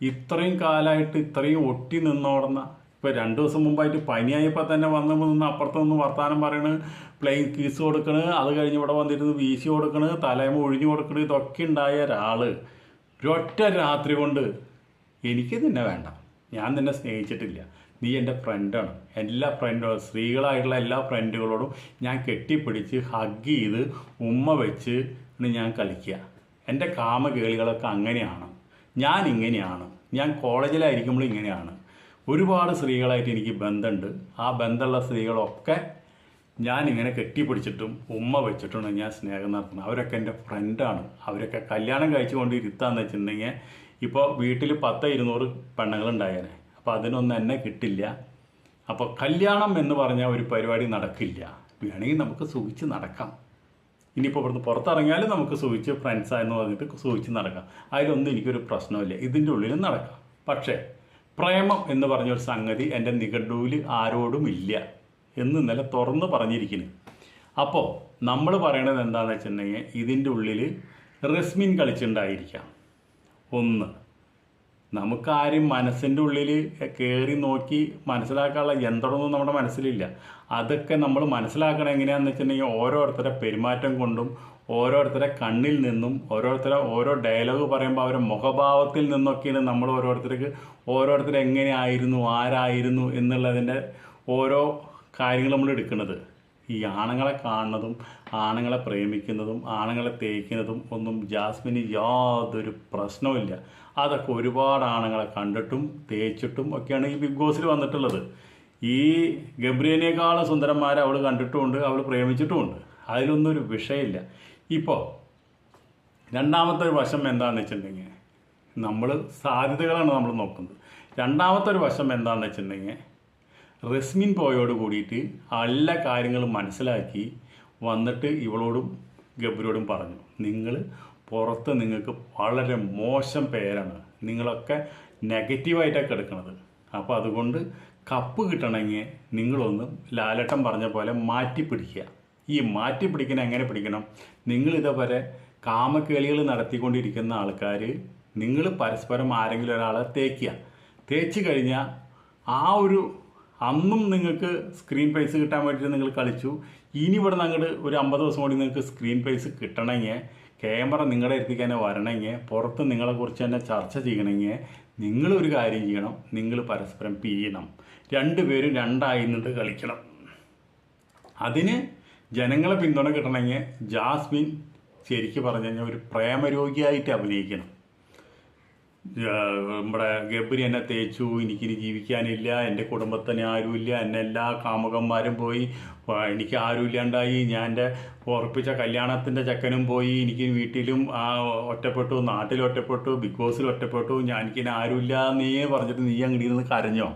ഇത്രയും കാലമായിട്ട് ഇത്രയും ഒട്ടി നിന്നോടുന്ന ഇപ്പോൾ രണ്ട് ദിവസം മുമ്പായിട്ട് പനിയായപ്പോൾ തന്നെ വന്ന് നിന്ന് അപ്പുറത്ത് നിന്ന് വർത്തമാനം പറയണ് പ്ലെയിൻ കീസ് കൊടുക്കണ് അത് കഴിഞ്ഞ് ഇവിടെ വന്നിരുന്ന് വീശി കൊടുക്കണ് തലയമ ഒഴിഞ്ഞു കൊടുക്കണ് ഇതൊക്കെ ഉണ്ടായ ഒരാൾ ഒരൊറ്റ രാത്രി കൊണ്ട് എനിക്ക് തന്നെ വേണ്ട. ഞാൻ നിന്നെ സ്നേഹിച്ചിട്ടില്ല. നീ എന്റെ ഫ്രണ്ടാണ് എല്ലാ ഫ്രണ്ടുകളും സ്ത്രീകളായിട്ടുള്ള എല്ലാ ഫ്രണ്ടുകളോടും ഞാൻ കെട്ടിപ്പിടിച്ച് ഹഗ് ചെയ്ത് ഉമ്മ വെച്ച് ഞാൻ കളിക്കുക എന്റെ കാമകേളികളൊക്കെ അങ്ങനെയാണ്. ഞാൻ ഇങ്ങനെയാണ്. ഞാൻ കോളേജിലായിരിക്കുമ്പോൾ ഇങ്ങനെയാണ്. ഒരുപാട് സ്ത്രീകളായിട്ട് എനിക്ക് ബന്ധമുണ്ട് ആ ബന്ധമുള്ള സ്ത്രീകളൊക്കെ ഞാൻ ഇങ്ങനെ കെട്ടിപ്പിടിച്ചിട്ടും ഉമ്മ വെച്ചിട്ടും ഞാൻ സ്നേഹം നടത്തുന്നത് അവരൊക്കെ എന്റെ ഫ്രണ്ടാണ് അവരൊക്കെ കല്യാണം കഴിച്ചുകൊണ്ട് ഇരുത്താന്ന് വെച്ചിട്ടുണ്ടെങ്കിൽ ഇപ്പോൾ വീട്ടിൽ പത്ത് ഇരുന്നൂറ് പെണ്ണുങ്ങളുണ്ടായേനെ. അപ്പോൾ അതിനൊന്നും എന്നെ കിട്ടില്ല. അപ്പോൾ കല്യാണം എന്ന് പറഞ്ഞാൽ ഒരു പരിപാടി നടക്കില്ല. വേണമെങ്കിൽ നമുക്ക് സുഖിച്ച് നടക്കാം. ഇനിയിപ്പോൾ ഇവിടുന്ന് പുറത്തിറങ്ങിയാലും നമുക്ക് സൂചിച്ച് ഫ്രണ്ട്സായെന്ന് പറഞ്ഞിട്ട് സൂചിച്ച് നടക്കാം. അതിലൊന്നും എനിക്കൊരു പ്രശ്നമില്ല. ഇതിന്റെ ഉള്ളിലും നടക്കാം. പക്ഷേ പ്രേമം എന്ന് പറഞ്ഞൊരു സംഗതി എന്റെ നിഘണ്ടുവിൽ ആരോടും ഇല്ല എന്ന് ഇന്നലെ തുറന്ന് പറഞ്ഞിരിക്കുന്നു. അപ്പോൾ നമ്മൾ പറയണത് എന്താണെന്ന് വെച്ചിട്ടുണ്ടെങ്കിൽ ഇതിന്റെ ഉള്ളിൽ റെസ്മിൻ കളിച്ചിട്ടുണ്ടായിരിക്കാം ഒന്ന്. നമുക്കാരും മനസ്സിന്റെ ഉള്ളിൽ കയറി നോക്കി മനസ്സിലാക്കാനുള്ള യന്ത്രമൊന്നും നമ്മുടെ മനസ്സിലില്ല. അതൊക്കെ നമ്മൾ മനസ്സിലാക്കണം എങ്ങനെയാണെന്ന് വെച്ചിട്ടുണ്ടെങ്കിൽ ഓരോരുത്തരുടെ പെരുമാറ്റം കൊണ്ടും ഓരോരുത്തരുടെ കണ്ണിൽ നിന്നും ഓരോരുത്തരെ ഓരോ ഡയലോഗ് പറയുമ്പോൾ അവരുടെ മുഖഭാവത്തിൽ നിന്നൊക്കെയാണ് നമ്മൾ ഓരോരുത്തർക്ക് ഓരോരുത്തർ എങ്ങനെയായിരുന്നു ആരായിരുന്നു എന്നുള്ളതിന്റെ ഓരോ കാര്യങ്ങൾ നമ്മൾ എടുക്കുന്നത്. ഈ ആണുങ്ങളെ കാണുന്നതും ആണുങ്ങളെ പ്രേമിക്കുന്നതും ആണുങ്ങളെ തേക്കുന്നതും ഒന്നും ജാസ്മിന് യാതൊരു പ്രശ്നവുമില്ല. അതൊക്കെ ഒരുപാട് ആണുങ്ങളെ കണ്ടിട്ടും തേച്ചിട്ടും ഒക്കെയാണ് ഈ ബിഗ് ബോസിൽ വന്നിട്ടുള്ളത്. ഈ ഗബ്രിയനേക്കാളും സുന്ദരന്മാരെ അവൾ കണ്ടിട്ടുമുണ്ട് അവൾ പ്രേമിച്ചിട്ടുമുണ്ട്. അതിലൊന്നും ഒരു വിഷയമില്ല. ഇപ്പോൾ രണ്ടാമത്തെ ഒരു വശം എന്താണെന്ന് വെച്ചിട്ടുണ്ടെങ്കിൽ നമ്മൾ സാധ്യതകളാണ് നമ്മൾ നോക്കുന്നത്. രണ്ടാമത്തെ ഒരു വശം എന്താണെന്ന് വെച്ചിട്ടുണ്ടെങ്കിൽ റസ്മിൻ പോയോട് കൂടിയിട്ട് എല്ലാ കാര്യങ്ങളും മനസ്സിലാക്കി വന്നിട്ട് ഇവളോടും ഗബ്രിയോടും പറഞ്ഞു നിങ്ങൾ പുറത്ത് നിങ്ങൾക്ക് വളരെ മോശം പേരാണ്. നിങ്ങളൊക്കെ നെഗറ്റീവായിട്ടൊക്കെ കിടക്കുന്നത് അപ്പോൾ അതുകൊണ്ട് കപ്പ് കിട്ടണമെങ്കിൽ നിങ്ങളൊന്ന് ലാലട്ടം പറഞ്ഞ പോലെ മാറ്റി പിടിക്കുക. ഈ മാറ്റി പിടിക്കുന്ന എങ്ങനെ പിടിക്കണം? നിങ്ങൾ ഇതേപോലെ കാമക്കേളികൾ നടത്തിക്കൊണ്ടിരിക്കുന്ന ആൾക്കാർ നിങ്ങൾ പരസ്പരം ആരെങ്കിലും ഒരാളെ തേക്കുക. തേച്ച് കഴിഞ്ഞാൽ ആ ഒരു അന്നും നിങ്ങൾക്ക് സ്ക്രീൻ പ്രൈസ് കിട്ടാൻ വേണ്ടിയിട്ട് നിങ്ങൾ കളിച്ചു. ഇനി ഇവിടെ നിന്ന് അങ്ങോട്ട് ഒരു അമ്പത് ദിവസം കൂടി നിങ്ങൾക്ക് സ്ക്രീൻ പ്രൈസ് കിട്ടണമെങ്കിൽ ക്യാമറ നിങ്ങളുടെ അടുത്തേക്ക് തന്നെ വരണമെങ്കിൽ പുറത്ത് നിങ്ങളെക്കുറിച്ച് തന്നെ ചർച്ച ചെയ്യണമെങ്കിൽ നിങ്ങളൊരു കാര്യം ചെയ്യണം. നിങ്ങൾ പരസ്പരം പിരിയണം. രണ്ടുപേരും രണ്ടായി നിന്നിട്ട് കളിക്കണം. അതിന് ജനങ്ങളെ പിന്തുണ കിട്ടണമെങ്കിൽ ജാസ്മിൻ ശരിക്കും പറഞ്ഞു കഴിഞ്ഞാൽ ഒരു പ്രേമരോഗിയായിട്ട് അഭിനയിക്കണം. നമ്മുടെ ഗബ്രി എന്നെ തേച്ചു എനിക്കിനി ജീവിക്കാനില്ല എന്റെ കുടുംബത്തിന് ആരുമില്ല എന്നെ എല്ലാ കാമുകന്മാരും പോയി എനിക്ക് ആരുമില്ലാണ്ടായി ഞാൻ എന്റെ ഉറപ്പിച്ച കല്യാണത്തിന്റെ ചക്കനും പോയി എനിക്ക് വീട്ടിലും ഒറ്റപ്പെട്ടു നാട്ടിൽ ഒറ്റപ്പെട്ടു ബിഗ് ബോസിൽ ഒറ്റപ്പെട്ടു ഞാൻ എനിക്കിനി ആരുമില്ല നീ പറഞ്ഞിട്ട് നീ അങ്ങോട്ട് നിന്ന് കരഞ്ഞോ?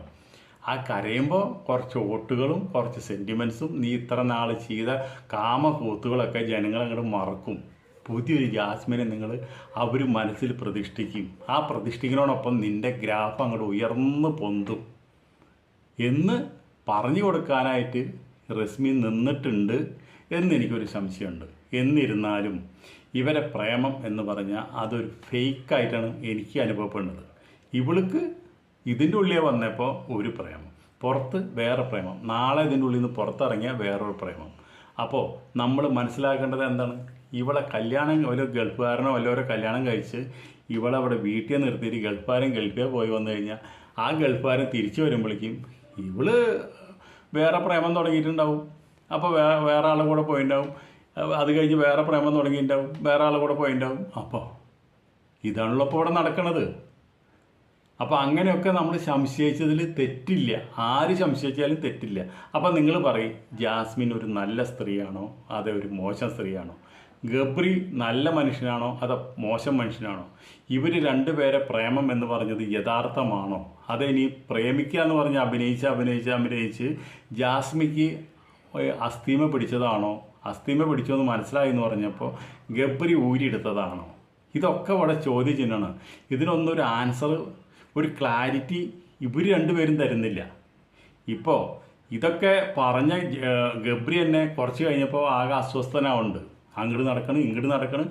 ആ കരയുമ്പോൾ കുറച്ച് ഓട്ടുകളും കുറച്ച് സെന്റിമെൻസും നീ ഇത്ര നാൾ ചെയ്ത കാമകൂത്തുകളൊക്കെ ജനങ്ങൾ അങ്ങോട്ട് മറക്കും. പുതിയൊരു ജാസ്മിനെ നിങ്ങൾ അവർ മനസ്സിൽ പ്രതിഷ്ഠിക്കും. ആ പ്രതിഷ്ഠിക്കുന്നതോടൊപ്പം നിന്റെ ഗ്രാഫ് അങ്ങോട്ട് ഉയർന്ന് പൊന്തും. എന്ന് പറഞ്ഞു കൊടുക്കാനായിട്ട് റസ്മി നിന്നിട്ടുണ്ട് എന്നെനിക്കൊരു സംശയമുണ്ട്. എന്നിരുന്നാലും ഇവരെ പ്രേമം എന്ന് പറഞ്ഞാൽ അതൊരു ഫേക്കായിട്ടാണ് എനിക്ക് അനുഭവപ്പെടുന്നത്. ഇവൾക്ക് ഇതിന്റെ ഉള്ളിൽ വന്നപ്പോൾ ഒരു പ്രേമം. പുറത്ത് വേറെ പ്രേമം. നാളെ ഇതിന്റെ ഉള്ളിൽ നിന്ന് പുറത്തിറങ്ങിയാൽ വേറൊരു പ്രേമം. അപ്പോൾ നമ്മൾ മനസ്സിലാക്കേണ്ടത് എന്താണ്? ഇവളെ കല്യാണം ഒരു ഗൾഫുകാരനോ വല്ലവരോ കല്യാണം കഴിച്ച് ഇവളെ അവിടെ വീട്ടിൽ നിർത്തിയിട്ട് ഗൾഫുകാരൻ ഗൾഫിൽ പോയി വന്നു കഴിഞ്ഞാൽ ആ ഗൾഫുകാരൻ തിരിച്ചു വരുമ്പോഴേക്കും ഇവൾ വേറെ പ്രേമം തുടങ്ങിയിട്ടുണ്ടാവും. അപ്പോൾ വേ വേറെ ആളുടെ കൂടെ പോയിട്ടുണ്ടാവും അത് കഴിഞ്ഞ് വേറെ പ്രേമം തുടങ്ങിയിട്ടുണ്ടാവും. വേറെ ആളുടെ കൂടെ പോയിട്ടുണ്ടാവും അപ്പോൾ ഇതാണല്ലോ ഇപ്പോൾ ഇവിടെ നടക്കുന്നത് അപ്പോൾ അങ്ങനെയൊക്കെ നമ്മൾ സംശയിച്ചതിൽ തെറ്റില്ല. ആര് സംശയിച്ചാലും തെറ്റില്ല. അപ്പോൾ നിങ്ങൾ പറയും ജാസ്മിൻ ഒരു നല്ല സ്ത്രീയാണോ? അതോ ഒരു മോശം സ്ത്രീയാണോ? ഗബ്രി നല്ല മനുഷ്യനാണോ അതോ മോശം മനുഷ്യനാണോ? ഇവർ രണ്ടുപേരെ പ്രേമം എന്ന് പറഞ്ഞത് യഥാർത്ഥമാണോ? അതോ ഇനി പ്രേമിക്കുക എന്ന് പറഞ്ഞ് അഭിനയിച്ച് അഭിനയിച്ച് അഭിനയിച്ച് ജാസ്മിക്ക് അസ്ഥീമ പിടിച്ചതാണോ? അസ്ഥീമ പിടിച്ചതെന്ന് മനസ്സിലായി എന്ന് പറഞ്ഞപ്പോൾ ഗബ്രി ഊരിയെടുത്തതാണോ? ഇതൊക്കെ ഇവിടെ ചോദ്യചിഹ്നമാണ്. ഇതിനൊന്നും ഒരു ആൻസർ ഒരു ക്ലാരിറ്റി ഇവർ രണ്ടുപേരും തരുന്നില്ല. ഇപ്പോൾ ഇതൊക്കെ പറഞ്ഞ ഗബ്രി എന്നെ കുറച്ച് കഴിഞ്ഞപ്പോൾ ആകെ അസ്വസ്ഥനാവുന്നുണ്ട്. അങ്ങോട്ട് നടക്കണം ഇങ്ങോട്ട് നടക്കണം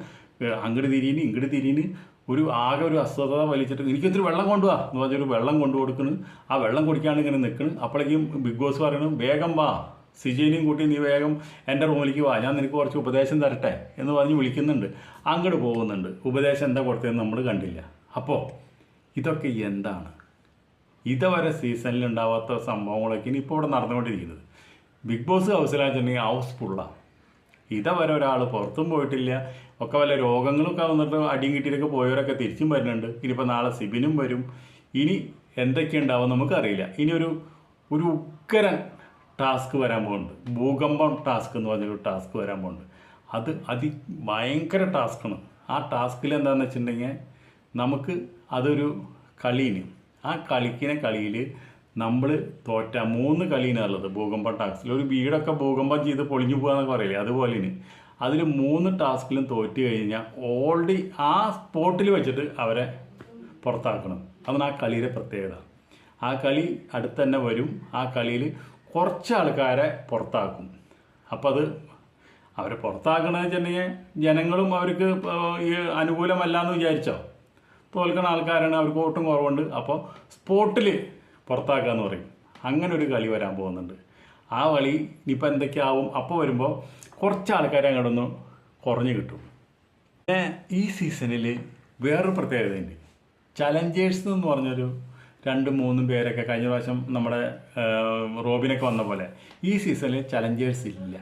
അങ്ങോട്ട് തിരിയിന് ഇങ്ങോട്ട് തിരിയിന്. ഒരു ആകെ ഒരു അസ്വസ്ഥത വലിച്ചിട്ട് എനിക്കൊത്തിരി വെള്ളം കൊണ്ടുവാ എന്ന് പറഞ്ഞൊരു വെള്ളം കൊണ്ടു കൊടുക്കണ്. ആ വെള്ളം കുടിക്കാണ്ട് ഇങ്ങനെ നിൽക്കണ് അപ്പോഴേക്കും ബിഗ് ബോസ് പറയണം വേഗം വാ സിജയിനെയും കൂട്ടി നീ വേഗം എന്റെ റൂമിലേക്ക് വാ ഞാൻ നിനക്ക് കുറച്ച് ഉപദേശം തരട്ടെ എന്ന് പറഞ്ഞ് വിളിക്കുന്നുണ്ട്. അങ്ങോട്ട് പോകുന്നുണ്ട്. ഉപദേശം എന്താ കൊടുത്തതെന്ന് നമ്മൾ കണ്ടില്ല. അപ്പോൾ ഇതൊക്കെ എന്താണ്? ഇതുവരെ സീസണിൽ ഉണ്ടാവാത്ത സംഭവങ്ങളൊക്കെ ഇനി ഇപ്പോൾ ഇവിടെ നടന്നുകൊണ്ടിരിക്കുന്നത്. ബിഗ് ബോസ് ഹൗസിലാണെന്നുണ്ടെങ്കിൽ ഹൗസ് ഫുള്ളാണ് ഇതുവരെ ഒരാൾ പുറത്തും പോയിട്ടില്ല. ഒക്കെ വല്ല രോഗങ്ങളൊക്കെ വന്നിട്ട് അടിയും കിട്ടിയിട്ടൊക്കെ പോയവരൊക്കെ തിരിച്ചും വരുന്നുണ്ട്. ഇനിയിപ്പോൾ നാളെ സിബിനും വരും. ഇനി എന്തൊക്കെ ഉണ്ടാവും നമുക്കറിയില്ല. ഇനി ഒരു ഒരു ഉക്കരൻ ടാസ്ക് വരാൻ പോകുന്നുണ്ട്. ഭൂകമ്പം ടാസ്ക് എന്ന് പറഞ്ഞൊരു ടാസ്ക് വരാൻ പോകുന്നുണ്ട്. അത് അതി ഭയങ്കര ടാസ്ക്കാണ്. ആ ടാസ്കിൽ എന്താണെന്ന് വെച്ചിട്ടുണ്ടെങ്കിൽ നമുക്ക് അതൊരു കളീന് ആ കളിക്കുന്ന കളിയിൽ നമ്മൾ തോറ്റ മൂന്ന് കളീനുള്ളത് ഭൂകമ്പം ടാസ്കിൽ. ഒരു വീടൊക്കെ ഭൂകമ്പം ചെയ്ത് പൊളിഞ്ഞു പോകാന്നൊക്കെ പറയില്ലേ അതുപോലെ അതിൽ മൂന്ന് ടാസ്കിലും തോറ്റ് കഴിഞ്ഞാൽ ഓൾറെഡി ആ സ്പോട്ടിൽ വെച്ചിട്ട് അവരെ പുറത്താക്കണം. അതാണ് ആ കളിയുടെ പ്രത്യേകത. ആ കളി അടുത്ത് തന്നെ വരും ആ കളിയിൽ കുറച്ച് ആൾക്കാരെ പുറത്താക്കും. അപ്പോൾ അത് അവരെ പുറത്താക്കണമെന്ന് വെച്ചിട്ടുണ്ടെങ്കിൽ ജനങ്ങളും അവർക്ക് ഈ അനുകൂലമല്ല എന്ന് വിചാരിച്ചോ? തോൽക്കണ ആൾക്കാരാണ് അവർക്ക് വോട്ടും കുറവുണ്ട്. അപ്പോൾ സ്പോട്ടിൽ പുറത്താക്കുക എന്ന് പറയും. അങ്ങനെ ഒരു കളി വരാൻ പോകുന്നുണ്ട്. ആ കളി ഇനിയിപ്പോൾ എന്തൊക്കെയാവും? അപ്പോൾ വരുമ്പോൾ കുറച്ച് ആൾക്കാരെ അങ്ങോട്ടൊന്ന് കുറഞ്ഞു കിട്ടും. പിന്നെ ഈ സീസണിൽ വേറൊരു പ്രത്യേകതയുണ്ട്. ചലഞ്ചേഴ്സ് എന്ന് പറഞ്ഞൊരു രണ്ടും മൂന്നും പേരൊക്കെ കഴിഞ്ഞ പ്രാവശ്യം നമ്മുടെ റോബിനൊക്കെ വന്ന പോലെ ഈ സീസണിൽ ചലഞ്ചേഴ്സ് ഇല്ല.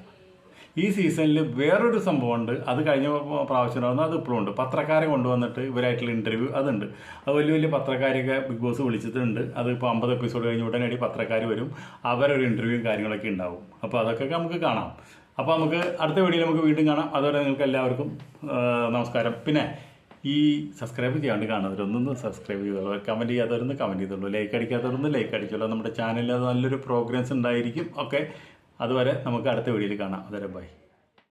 ഈ സീസണിൽ വേറൊരു സംഭവമുണ്ട്. അത് കഴിഞ്ഞ പ്രാവശ്യം നടന്നു അത് ഇപ്പോഴും ഉണ്ട്. പത്രക്കാരെ കൊണ്ടുവന്നിട്ട് ഇവരായിട്ടുള്ള ഇന്റർവ്യൂ അതുണ്ട്. അത് വലിയ വലിയ പത്രക്കാരെയൊക്കെ ബിഗ് ബോസ് വിളിച്ചിട്ടുണ്ട്. അത് ഇപ്പോൾ അമ്പത് എപ്പിസോഡ് കഴിഞ്ഞ് ഉടനടി പത്രക്കാർ വരും. അവരൊരു ഇന്റർവ്യൂവും കാര്യങ്ങളൊക്കെ ഉണ്ടാവും. അപ്പോൾ അതൊക്കെ നമുക്ക് കാണാം. അപ്പോൾ നമുക്ക് അടുത്ത വീഡിയോയിൽ നമുക്ക് വീണ്ടും കാണാം. അതുവരെ നിങ്ങൾക്ക് എല്ലാവർക്കും നമസ്കാരം. പിന്നെ ഈ സബ്സ്ക്രൈബ് ചെയ്യാണ്ട് കാണുന്നവരൊന്നും സബ്സ്ക്രൈബ് ചെയ്തോളൂ കമന്റ് ചെയ്യാത്തവരൊന്ന് കമന്റ് ചെയ്തോളൂ. ലൈക്ക് അടിക്കാത്തവരൊന്ന് ലൈക്ക് അടിച്ചോളൂ. നമ്മുടെ ചാനലിൽ നല്ലൊരു പ്രോഗ്രാംസ് ഉണ്ടായിരിക്കും. ഓക്കെ അതുവരെ നമുക്ക് അടുത്ത വീഡിയോയിൽ കാണാം. അതുവരെ ബൈ.